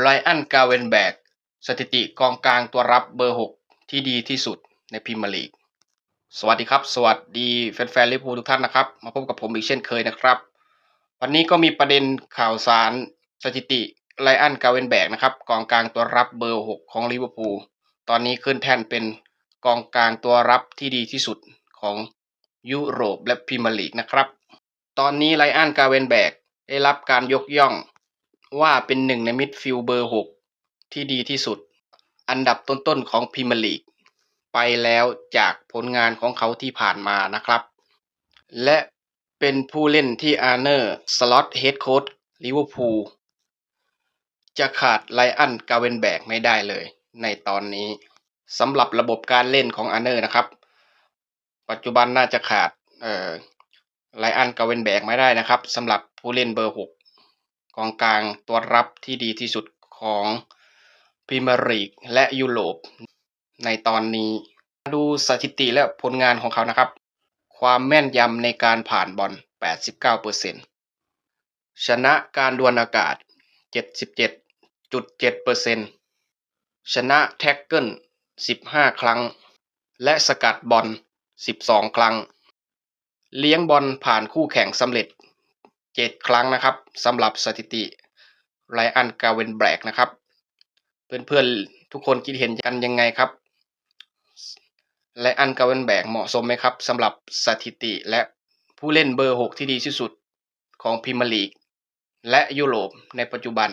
ไรอันกาเวนแบกสถิติกองกลางตัวรับเบอร์ 6 ที่ดีที่สุดในพรีเมียร์ลีก สวัสดีครับ สวัสดีแฟนๆลิเวอร์พูลทุกท่านนะครับ มาพบกับผมอีกเช่นเคยนะครับ วันนี้ก็มีประเด็นข่าวสารสถิติไรอันกาเวนแบกนะครับกองกลางตัวรับเบอร์ 6 ของลิเวอร์พูลตอนนี้ขึ้นแท่นเป็นกองกลางตัวรับที่ดีที่สุดของยุโรปและพรีเมียร์ลีกนะครับ ตอนนี้ไรอันกาเวนแบกได้รับการยกย่อง ว่าเป็นหนึ่งในมิดฟิลด์เบอร์6ที่ดีที่สุด อันดับต้นๆของพรีเมียร์ลีก ไปแล้วจากผลงานของเขาที่ผ่านมานะครับ และเป็นผู้เล่นที่อาร์เนอร์สล็อตเฮดโค้ชลิเวอร์พูลจะขาดไลอันกาเวนแบกไม่ได้เลยในตอนนี้สำหรับระบบการเล่นของอาร์เนอร์นะครับ ปัจจุบันน่าจะขาดเอ่อไลอันกาเวนแบกไม่ได้นะครับสำหรับผู้เล่นเบอร์6ก กองกลางตัวรับที่ดีที่สุดของพรีเมียร์ลีกและยุโรปในตอนนี้ ดูสถิติและผลงานของเขานะครับ ความแม่นยำในการผ่านบอล 89%ชนะการดวลอากาศ 77.7%ชนะแท็กเกิล 15 ครั้ง และสกัดบอล 12 ครั้ง เลี้ยงบอลผ่านคู่แข่งสำเร็จ 7 ครั้งนะครับสำหรับสถิติไรอันกาเวนแบกนะครับ เพื่อนๆทุกคนคิดเห็นกันยังไงครับไรอันกาเวนแบกเหมาะสมไหมครับสำหรับสถิติและผู้เล่นเบอร์ 6 ที่ดีที่สุดของพรีเมียร์ลีกและยุโรปในปัจจุบัน